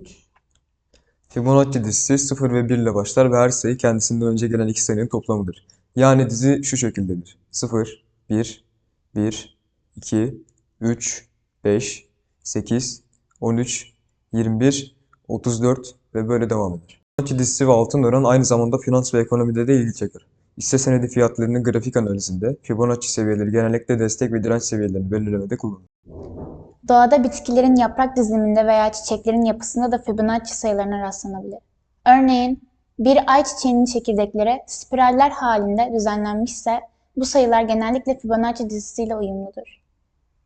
3. Fibonacci dizisi 0 ve 1 ile başlar ve her sayı kendisinden önce gelen iki sayının toplamıdır. Yani dizi şu şekildedir. 0, 1, 1, 2, 3, 5, 8, 13, 21, 34 ve böyle devam eder. Fibonacci dizisi ve altın oran aynı zamanda finans ve ekonomide de ilgi çeker. Hisse senedi fiyatlarının grafik analizinde Fibonacci seviyeleri genellikle destek ve direnç seviyelerini belirlemede kullanılır. Doğada bitkilerin yaprak diziliminde veya çiçeklerin yapısında da Fibonacci sayılarına rastlanabilir. Örneğin bir ay çiçeğinin çekirdekleri spiraller halinde düzenlenmişse bu sayılar genellikle Fibonacci dizisiyle uyumludur.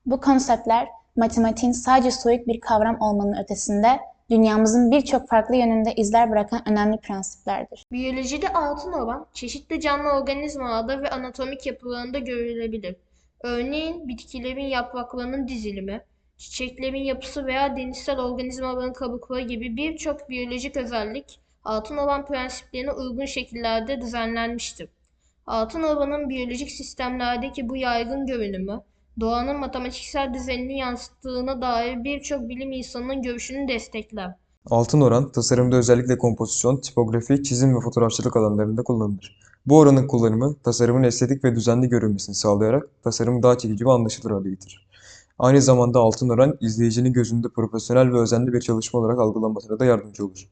Bu konseptler matematiğin sadece soyut bir kavram olmanın ötesinde dünyamızın birçok farklı yönünde izler bırakan önemli prensiplerdir. Biyolojide altın oran çeşitli canlı organizmalarda ve anatomik yapılarında görülebilir. Örneğin bitkilerin yapraklarının dizilimi, çiçeklerin yapısı veya denizsel organizmaların kabukları gibi birçok biyolojik özellik altın oran prensiplerine uygun şekillerde düzenlenmiştir. Altın oranın biyolojik sistemlerdeki bu yaygın görünümü, doğanın matematiksel düzenini yansıttığına dair birçok bilim insanının görüşünü destekler. Altın oran, tasarımda özellikle kompozisyon, tipografi, çizim ve fotoğrafçılık alanlarında kullanılır. Bu oranın kullanımı, tasarımın estetik ve düzenli görünmesini sağlayarak tasarımı daha çekici ve anlaşılır hale getirir. Aynı zamanda altın oran, izleyicinin gözünde profesyonel ve özenli bir çalışma olarak algılanmasına da yardımcı olur.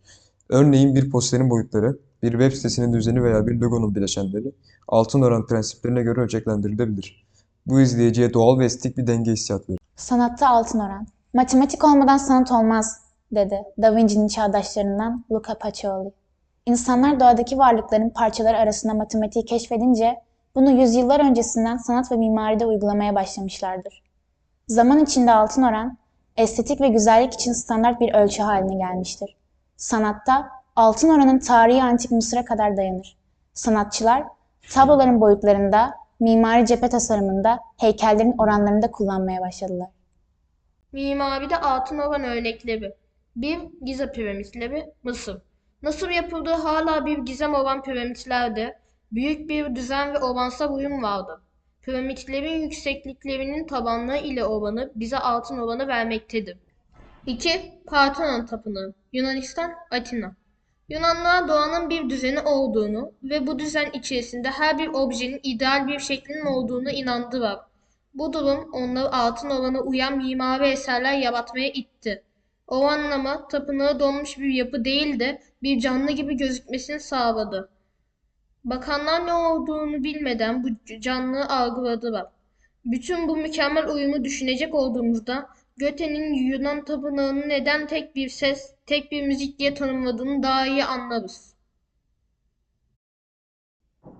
Örneğin bir posterin boyutları, bir web sitesinin düzeni veya bir logonun bileşenleri altın oran prensiplerine göre ölçeklendirilebilir. Bu izleyiciye doğal ve estetik bir denge hissiyat verir. Sanatta altın oran. Matematik olmadan sanat olmaz, dedi Da Vinci'nin çağdaşlarından Luca Pacioli. İnsanlar doğadaki varlıkların parçaları arasında matematiği keşfedince bunu yüzyıllar öncesinden sanat ve mimaride uygulamaya başlamışlardır. Zaman içinde altın oran, estetik ve güzellik için standart bir ölçü haline gelmiştir. Sanatta altın oranın tarihi antik Mısır'a kadar dayanır. Sanatçılar tabloların boyutlarında, mimari cephe tasarımında, heykellerin oranlarında kullanmaya başladılar. Mimaride altın oran örnekleri 1. Giza piramitleri Mısır Nasıl yapıldığı hala bir gizem olan piramitlerde büyük bir düzen ve oransal uyum vardı. Piramitlerin yüksekliklerinin tabanlığı ile oranı bize altın oranı vermektedir. 2. Parthenon Tapınağı Yunanistan, Atina Yunanlılar doğanın bir düzeni olduğunu ve bu düzen içerisinde her bir objenin ideal bir şeklinin olduğunu inandılar. Bu durum onları altın orana uyan mimari eserler yaratmaya itti. Oranlama, tapınağı donmuş bir yapı değil de bir canlı gibi gözükmesini sağladı. Bakanlar ne olduğunu bilmeden bu canlılığı algıladılar. Bütün bu mükemmel uyumu düşünecek olduğumuzda Goethe'nin Yunan tapınağını neden tek bir ses, tek bir müzik diye tanımladığını daha iyi anlarız.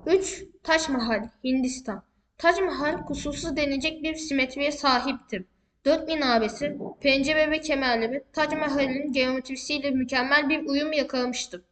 3. Taç Mahal, Hindistan. Taç Mahal kusursuz denecek bir simetriye sahiptir. Dört minaresi, pencere ve kemerleri Taç Mahal'in geometrisiyle mükemmel bir uyum yakalamıştır.